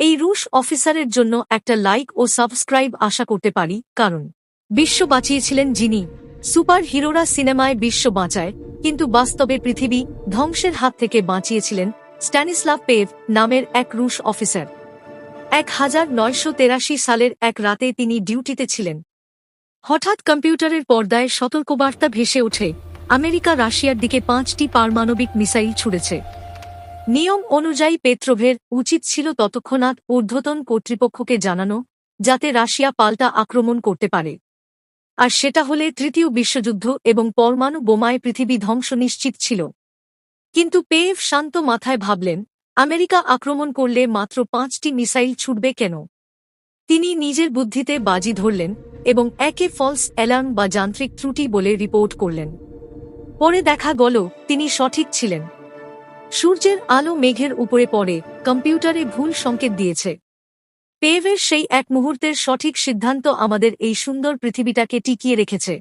এই রুশ অফিসারের জন্য একটা লাইক ও সাবস্ক্রাইব আশা করতে পারি, কারণ বিশ্ব বাঁচিয়েছিলেন যিনি সুপার হিরোরা সিনেমায় বিশ্ব বাঁচায়, কিন্তু বাস্তবে পৃথিবী ধ্বংসের হাত থেকে বাঁচিয়েছিলেন স্ট্যানিস্লাভ পেভ নামের এক রুশ অফিসার। এক হাজার নয়শো তেরাশি সালের এক রাতে তিনি ডিউটিতে ছিলেন। হঠাৎ কম্পিউটারের পর্দায় সতর্কবার্তা ভেসে ওঠে, আমেরিকা রাশিয়ার দিকে পাঁচটি পারমাণবিক মিসাইল ছুড়েছে। নিয়ম অনুযায়ী পেত্রোভের উচিত ছিল ততক্ষণাৎ ঊর্ধ্বতন কর্তৃপক্ষকে জানানো, যাতে রাশিয়া পাল্টা আক্রমণ করতে পারে। আর সেটা হলে তৃতীয় বিশ্বযুদ্ধ এবং পরমাণু বোমায় পৃথিবী ধ্বংস নিশ্চিত ছিল। কিন্তু পেভ শান্ত মাথায় ভাবলেন, আমেরিকা আক্রমণ করলে মাত্র পাঁচটি মিসাইল ছুটবে কেন? তিনি নিজের বুদ্ধিতে বাজি ধরলেন এবং একে ফলস অ্যালার্ম বা যান্ত্রিক ত্রুটি বলে রিপোর্ট করলেন। পরে দেখা গেল, তিনি সঠিক ছিলেন। সূর্যের আলো মেঘের উপরে পড়ে, কম্পিউটারে ভুল সংকেত দিয়েছে। পেভের সেই এক মুহূর্তের সঠিক সিদ্ধান্ত আমাদের এই সুন্দর পৃথিবীটাকে টিকিয়ে রেখেছে।